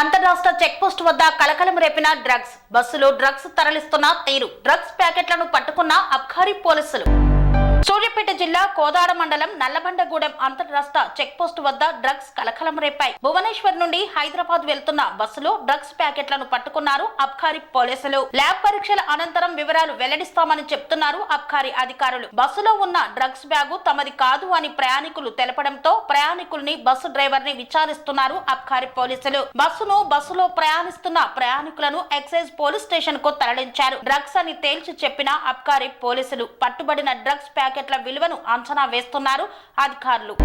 అంతర్రాష్ట్ర check post వద్ద కలకలం రేపిన డ్రగ్స్. బస్సులో డ్రగ్స్ తరలిస్తున్న తీరు. డ్రగ్స్ ప్యాకెట్లను పట్టుకున్న అబ్కారీ పోలీసులు. సూర్యాపేట జిల్లా కోదాడ మండలం నల్లబండగూడెం అంతర్రాష్ట్ర చెక్పోస్ట్ వద్ద డ్రగ్స్ కలకలం రేపాయి. భువనేశ్వర్ నుండి హైదరాబాద్ వెళ్తున్న బస్సులో డ్రగ్స్ ప్యాకెట్లను పట్టుకున్నారు అబ్కారీ పోలీసులు. ల్యాబ్ పరీక్షల అనంతరం వివరాలు వెల్లడిస్తామని చెప్తున్నారు అబ్కారీ అధికారులు. బస్సులో ఉన్న డ్రగ్స్ బ్యాగు తమది కాదు అని ప్రయాణికులు తెలపడంతో ప్రయాణికుల్ని బస్సు డ్రైవర్ని విచారిస్తున్నారు అబ్కారీ పోలీసులు. బస్సును బస్సులో ప్రయాణిస్తున్న ప్రయాణికులను ఎక్సైజ్ పోలీస్ స్టేషన్కు తరలించారు. డ్రగ్స్ అని తేల్చి చెప్పిన అబ్కారీ పోలీసులు. పట్టుబడిన డ్రగ్స్ ప్యాకెట్ల విలువను అంచనా వేస్తున్నారు అధికారులు.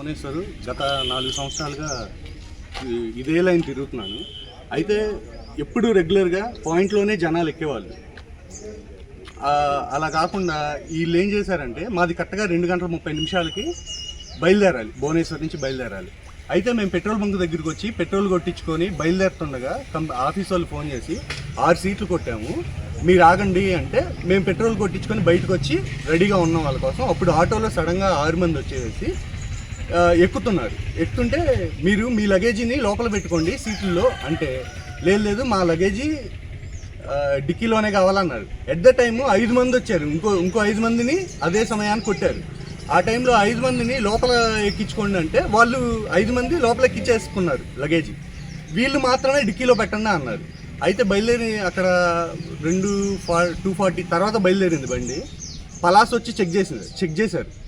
భువనేశ్వర్ గత నాలుగు సంవత్సరాలుగా ఇదే లైన్ తిరుగుతున్నాను. అయితే ఎప్పుడు రెగ్యులర్గా పాయింట్లోనే జనాలు ఎక్కేవాళ్ళు. అలా కాకుండా వీళ్ళు ఏం చేశారంటే మాది కరెక్ట్గా రెండు గంటల ముప్పై నిమిషాలకి బయలుదేరాలి భువనేశ్వర్ నుంచి బయలుదేరాలి. అయితే మేము పెట్రోల్ బంక్ దగ్గరికి వచ్చి పెట్రోల్ కొట్టించుకొని బయలుదేరుతుండగా కం ఆఫీస్ వాళ్ళు ఫోన్ చేసి ఆరు సీట్లు కొట్టాము మీరు ఆగండి అంటే మేము పెట్రోల్ కొట్టించుకొని బయటకు వచ్చి రెడీగా ఉన్నాం వాళ్ళ కోసం అప్పుడు ఆటోలో సడన్గా ఆరు మంది వచ్చేసి ఎక్కుతున్నారు. ఎక్కుతుంటే మీరు మీ లగేజీని లోపల పెట్టుకోండి సీట్లలో. అంటే లేదు లేదు మా లగేజీ డిక్కీలోనే కావాలన్నారు. ఎట్ ద టైమ్ ఐదు మంది వచ్చారు. ఇంకో ఇంకో ఐదు మందిని అదే సమయానికి కొట్టారు. ఆ టైంలో ఐదు మందిని లోపల ఎక్కించుకోండి అంటే వాళ్ళు ఐదు మంది లోపల ఎక్కించేసుకున్నారు లగేజీ వీళ్ళు మాత్రమే డిక్కీలో పెట్టండి అన్నారు. అయితే బయలుదేరి అక్కడ రెండు ఫా టూ ఫార్టీ తర్వాత బయలుదేరింది బండి. పలాస్ వచ్చి చెక్ చేసింది. చెక్ చేశారు.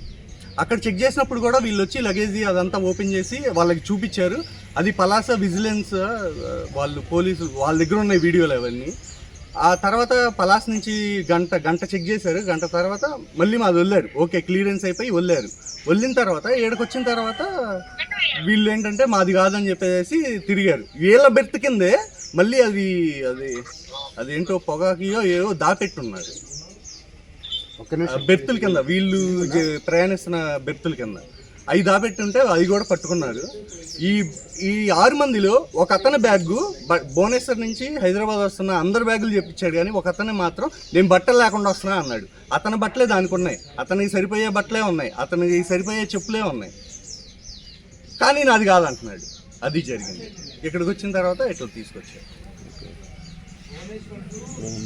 అక్కడ చెక్ చేసినప్పుడు కూడా వీళ్ళు వచ్చి లగేజ్ అదంతా ఓపెన్ చేసి వాళ్ళకి చూపించారు. అది పలాస విజిలెన్స్ వాళ్ళు పోలీసు వాళ్ళ దగ్గర ఉన్నాయి వీడియోలు అవన్నీ. ఆ తర్వాత పలాస్ నుంచి గంట గంట చెక్ చేశారు. గంట తర్వాత మళ్ళీ మాది వెళ్ళారు ఓకే క్లియరెన్స్ అయిపోయి వెళ్ళారు వెళ్ళిన తర్వాత ఏడకొచ్చిన తర్వాత వీళ్ళు ఏంటంటే మాది కాదని చెప్పేసి తిరిగారు. వీళ్ళ బెర్త్ కిందే మళ్ళీ అది అది అదేంటో పొగాకియో ఏవో దాపెట్టున్నారు. బెర్తుల కింద వీళ్ళు ప్రయాణిస్తున్న బెర్తుల కింద. అవి దాపెట్టుంటే అవి కూడా పట్టుకున్నారు ఈ ఈ ఆరు మందిలో ఒక అతని బ్యాగ్ భువనేశ్వర్ నుంచి హైదరాబాద్ వస్తున్న అందరి బ్యాగులు చెప్పించాడు కానీ ఒక అతను మాత్రం నేను బట్టలు లేకుండా వస్తున్నా అన్నాడు. అతని బట్టలే దానికి ఉన్నాయి. అతనికి సరిపోయే బట్టలే ఉన్నాయి. అతనికి సరిపోయే చెప్పులే ఉన్నాయి. కానీ నాది కాదంటున్నాడు. అది జరిగింది. ఇక్కడికి వచ్చిన తర్వాత ఇట్లా తీసుకొచ్చాడు.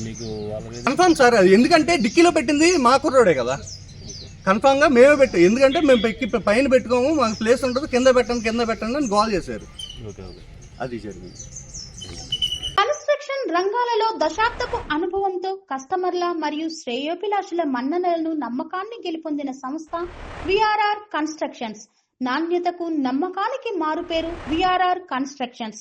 మీకు కన్ఫామ్ సార్ అది ఎందుకంటే డిక్కీలో పెట్టింది మా కుర్రోడే కదా. కన్ఫామ్గా మేమే పెట్టాం. ఎందుకంటే మేము పెక్కి పైన పెట్టుకోము మాకు ప్లేస్ ఉంటుంది కింద పెట్టండి కింద పెట్టండి అని గోల్ చేశారు. Okay okay. అది జరిగింది. కన్స్ట్రక్షన్ రంగాలలో దశాబ్దపు అనుభవంతో కస్టమర్ల మరియు శ్రేయోభిలాషుల మన్ననలను నమ్మకాన్ని గెలుపొందిన సంస్థ విఆర్ఆర్ కన్స్ట్రక్షన్స్ నాణ్యతకు నమ్మకానికి మారుపేరు VRR constructions